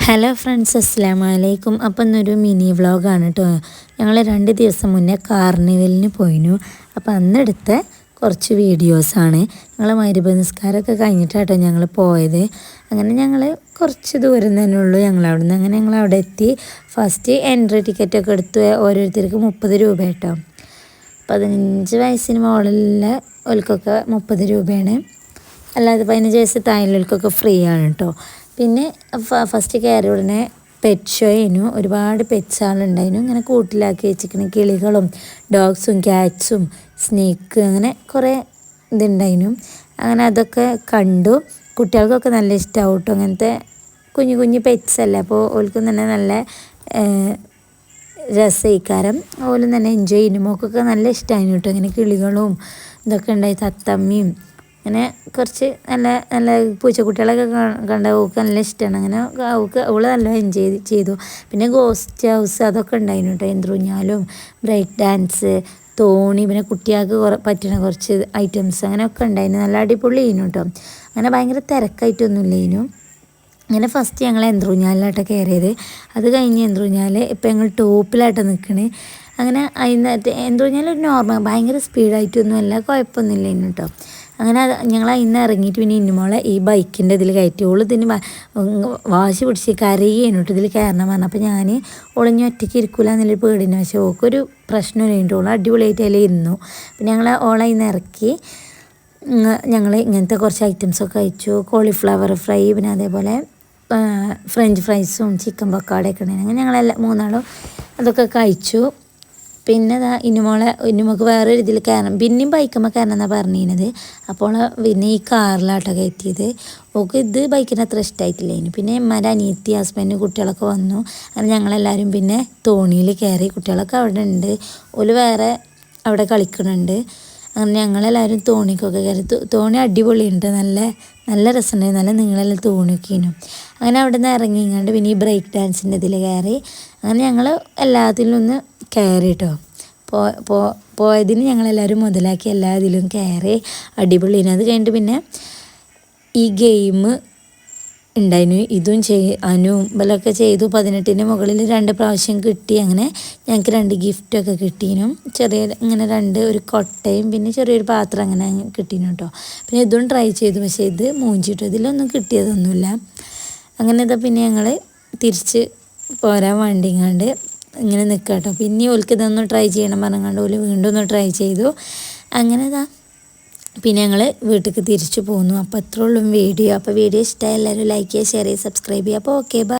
Hello friends അസ്സാം വലൈക്കും അപ്പം ഇന്നൊരു മിനി വ്ളോഗാണ് കേട്ടോ ഞങ്ങൾ രണ്ട് ദിവസം മുന്നേ കാർണിവലിന് പോയിനു. അപ്പം അന്നെടുത്ത കുറച്ച് വീഡിയോസാണ് ഞങ്ങൾ മരുഭ നിസ്കാരമൊക്കെ കഴിഞ്ഞിട്ടാട്ടോ ഞങ്ങൾ പോയത്. അങ്ങനെ ഞങ്ങൾ കുറച്ച് ദൂരം തന്നെ ഉള്ളൂ ഞങ്ങൾ അവിടെ നിന്ന് അങ്ങനെ ഞങ്ങൾ അവിടെ എത്തി. ഫസ്റ്റ് എൻട്രി ടിക്കറ്റൊക്കെ എടുത്ത് ഓരോരുത്തർക്ക് മുപ്പത് രൂപ കേട്ടോ പതിനഞ്ച് വയസ്സിന് മുകളിലുള്ള ഓൽക്കൊക്കെ മുപ്പത് രൂപയാണ്. അല്ലാതെ പതിനഞ്ച് വയസ്സ് താഴെയുള്ളവർക്കൊക്കെ ഫ്രീ ആണ് കേട്ടോ പിന്നെ ഫസ്റ്റ് കയറിയ ഉടനെ പെറ്റ് ഷോയിനു ഒരുപാട് പെറ്റ്സ് ആളുണ്ടായിരുന്നു. ഇങ്ങനെ കൂട്ടിലാക്കി വെച്ചിരിക്കുന്ന കിളികളും ഡോഗ്സും ക്യാറ്റ്സും സ്നേക്ക് അങ്ങനെ കുറേ ഇതുണ്ടായിരുന്നു. അങ്ങനെ അതൊക്കെ കണ്ടു. കുട്ടികൾക്കൊക്കെ നല്ല ഇഷ്ടമാവും കേട്ടോ അങ്ങനത്തെ കുഞ്ഞു കുഞ്ഞു പെറ്റ്സ് അല്ലേ? അപ്പോൾ ഓൽക്കും തന്നെ നല്ല രസയിക്കാരം ഓലും തന്നെ എൻജോയ് ചെയ്യുന്നു. മോക്കൊക്കെ നല്ല ഇഷ്ടമായിരുന്നു കേട്ടോ ഇങ്ങനെ കിളികളും ഇതൊക്കെ ഉണ്ടായി. തത്തമ്മയും അങ്ങനെ കുറച്ച് നല്ല നല്ല പൂച്ചക്കുട്ടികളൊക്കെ കണ്ട അവൾക്ക് നല്ല ഇഷ്ടമാണ് അങ്ങനെ അവൾക്ക് അവൾ നല്ല എൻജോയ് ചെയ്തു പിന്നെ ഗോസ്റ്റ് ഹൗസ് അതൊക്കെ ഉണ്ടായിരുന്നു കേട്ടോ എന്തൂഞ്ഞാലും ബ്രേക്ക് ഡാൻസ് തോണി പിന്നെ കുട്ടികൾക്ക് പറ്റുന്ന കുറച്ച് ഐറ്റംസ് അങ്ങനെയൊക്കെ ഉണ്ടായിരുന്നു. നല്ല അടിപൊളി ചെയ്യുന്നു കേട്ടോ അങ്ങനെ ഭയങ്കര തിരക്കായിട്ടൊന്നും ഇല്ലേനു അങ്ങനെ ഫസ്റ്റ് ഞങ്ങൾ എന്ത്രൂഞ്ഞാലിലായിട്ട് കയറിയത് അത് കഴിഞ്ഞ് എന്ത്രൂഞ്ഞാൽ ഇപ്പം ഞങ്ങൾ ടോപ്പിലായിട്ട് നിൽക്കണേ അങ്ങനെ അതിനകത്ത് എന്ത്രൂഞ്ഞാൽ ഒരു നോർമൽ ഭയങ്കര സ്പീഡായിട്ടൊന്നും അല്ല കുഴപ്പമൊന്നുമില്ല കേട്ടോ അങ്ങനെ ഞങ്ങൾ ഇന്ന് ഇറങ്ങിയിട്ട് പിന്നെ ഇന്നുമോളെ ഈ ബൈക്കിന്റെ ഇതിൽ കയറ്റി. ഓൾ ഇതിന് വാശി പിടിച്ച് കരയേനോട്ട് ഇതിൽ കയറണം പറഞ്ഞു അപ്പോൾ ഞാൻ ഒളിഞ്ഞ് ഒറ്റയ്ക്ക് ഇരിക്കില്ല എന്നുള്ളൊരു പേടിന് പക്ഷേ ഓൾക്കൊരു പ്രശ്നമില്ല ഓൾ അടിപൊളിയായിട്ട് അതിൽ ഇരുന്നു. പിന്നെ ഞങ്ങൾ ഓളെ ഇന്ന് ഇറക്കി. ഞങ്ങൾ ഇങ്ങനത്തെ കുറച്ച് ഐറ്റംസൊക്കെ കഴിച്ചു. കോളിഫ്ലവർ ഫ്രൈ പിന്നെ അതേപോലെ ഫ്രഞ്ച് ഫ്രൈസും ചിക്കൻ പക്കാടയൊക്കെ ഉണ്ടായിരുന്നു. അങ്ങനെ ഞങ്ങളെല്ലാം മൂന്നാളും അതൊക്കെ കഴിച്ചു. പിന്നെ ഇതാ ഇനിമോളെ ഇന്നുമോക്ക് വേറെ ഇതിൽ കയറണം. പിന്നെയും ബൈക്കുമ്പോൾ കയറണം എന്നാണ് പറഞ്ഞിരുന്നത്. അപ്പോൾ പിന്നെ ഈ കാറിലാട്ടോ കയറ്റിയത്. ഓക്ക് ഇത് ബൈക്കിന് അത്ര ഇഷ്ടമായിട്ടില്ല ഇനി. പിന്നെ എമ്മാരെ അനിയത്തി ഹസ്ബൻഡ് കുട്ടികളൊക്കെ വന്നു. അങ്ങനെ ഞങ്ങളെല്ലാവരും പിന്നെ തോണിയിൽ കയറി കുട്ടികളൊക്കെ അവിടെ ഉണ്ട്. ഒരു വേറെ അവിടെ കളിക്കുന്നുണ്ട് അങ്ങനെ ഞങ്ങളെല്ലാവരും തോണിക്കൊക്കെ കയറി തോണി അടിപൊളിയുണ്ട്. നല്ല നല്ല രസമുണ്ടായി. നല്ല നിങ്ങളെല്ലാം തോണിയൊക്കെയാണ്. അങ്ങനെ അവിടെ നിന്ന് ഇറങ്ങിങ്ങാണ്ട് പിന്നെ ഈ ബ്രേക്ക് ഡാൻസിന്റെ ഇതിൽ കയറി. അങ്ങനെ ഞങ്ങൾ എല്ലാത്തിലും ഒന്ന് കയറി കേട്ടോ പോ പോ പോയതിന് ഞങ്ങളെല്ലാവരും മുതലാക്കി എല്ലാ ഇതിലും കയറി. അടിപൊളിയാണ്. അത് കഴിഞ്ഞിട്ട് പിന്നെ ഈ ഗെയിം ഉണ്ടായിരുന്നു. ഇതും ചെയ് അനുവും ഇവലൊക്കെ ചെയ്തു. പതിനെട്ടിന്റെ മുകളിൽ രണ്ട് പ്രാവശ്യം കിട്ടി. അങ്ങനെ ഞങ്ങൾക്ക് രണ്ട് ഗിഫ്റ്റൊക്കെ കിട്ടീനു. ചെറിയ ഇങ്ങനെ രണ്ട് ഒരു കൊട്ടയും പിന്നെ ചെറിയൊരു പാത്രം അങ്ങനെ കിട്ടീനു കേട്ടോ പിന്നെ ഇതും ട്രൈ ചെയ്തു. പക്ഷേ ഇത് മൂഞ്ചിട്ടു. ഇതിലൊന്നും കിട്ടിയതൊന്നുമില്ല. അങ്ങനെ ഇതാ പിന്നെ ഞങ്ങൾ തിരിച്ച് പോരാൻ വേണ്ടിങ്ങാണ്ട് ഇങ്ങനെ നിൽക്കുക കേട്ടോ പിന്നെ ഓൽക്ക് ഇതൊന്ന് ട്രൈ ചെയ്യണം പറഞ്ഞാണ്ട് ഓൽ വീണ്ടും ഒന്ന് ട്രൈ ചെയ്തു. അങ്ങനെ ഇതാ പിന്നെ ഞങ്ങൾ വീട്ടിലേക്ക് തിരിച്ചു പോന്നു അപ്പോൾ അത്രേ ഉള്ളൂ വീഡിയോ. അപ്പോൾ വീഡിയോ ഇഷ്ടമായി എല്ലാവരും ലൈക്ക് ചെയ്യുക ഷെയർ ചെയ്യുക സബ്സ്ക്രൈബ് ചെയ്യുക. അപ്പോൾ ഓക്കെ ബൈ